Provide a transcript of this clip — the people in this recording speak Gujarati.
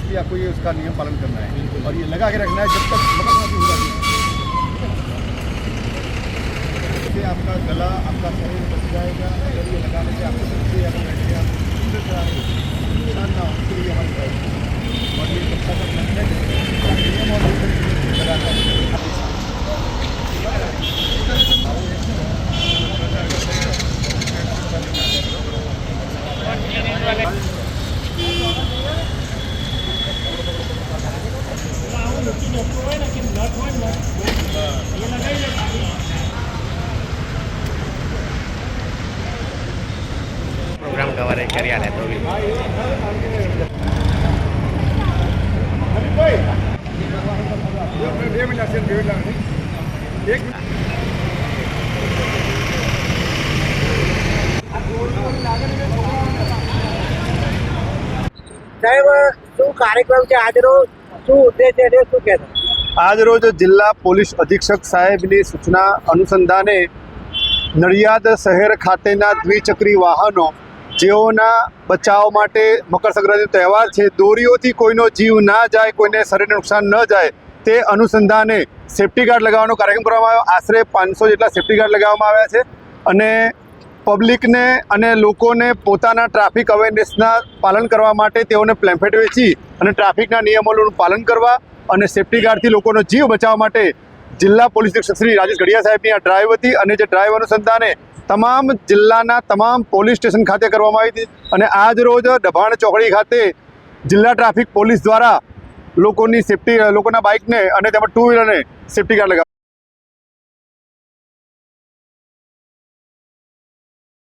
उसका नियम पालन करना है। और ये लगा के रखना है जब तक संक्रांति हो जाती है आपका गला, आपका शरीर बच जाएगा। अगर ये लगाने से आपको પ્રોગ્રામ કવર કરી ને તો બી. બે મિનિટ છે સાહેબ શું કાર્યક્રમ છે આજનો શું ઉદ્દેશ છે? શું કહેશો? આજરોજ જિલ્લા પોલીસ અધિક્ષક સાહેબની સૂચના અનુસંધાને નડિયાદ શહેર ખાતેના દ્વિચક્રી વાહનો જેઓના બચાવ માટે મકર સંક્રાંતિનો તહેવાર છે, દોરીઓથી કોઈનો જીવ ના જાય, કોઈને શરીરને નુકસાન ન જાય, તે અનુસંધાને સેફ્ટી ગાર્ડ લગાવવાનો કાર્યક્રમ કરવામાં આવ્યો. આશરે પાંચસો જેટલા સેફ્ટી ગાર્ડ લગાવવામાં આવ્યા છે અને પબ્લિકને અને લોકોને પોતાના ટ્રાફિક અવેરનેસના પાલન કરવા માટે તેઓને પ્લેમ્ફેટ વેચી અને ટ્રાફિકના નિયમોનું પાલન કરવા અને સેફ્ટી ગાર્ડથી લોકોનો જીવ બચાવવા માટે જિલ્લા પોલીસ અધિક્ષક શ્રી રાજેશ ગઢિયા સાહેબની આ ડ્રાઈવ હતી અને જે ડ્રાઈવ અનુસંધાને તમામ જિલ્લાના તમામ પોલીસ સ્ટેશન ખાતે કરવામાં આવી હતી અને આજ રોજ ડભાણ ચોકડી ખાતે જિલ્લા ટ્રાફિક પોલીસ દ્વારા લોકોની સેફ્ટી, લોકોના બાઇકને અને તેમજ ટુ વ્હીલરને સેફ્ટી ગાર્ડ લગાવ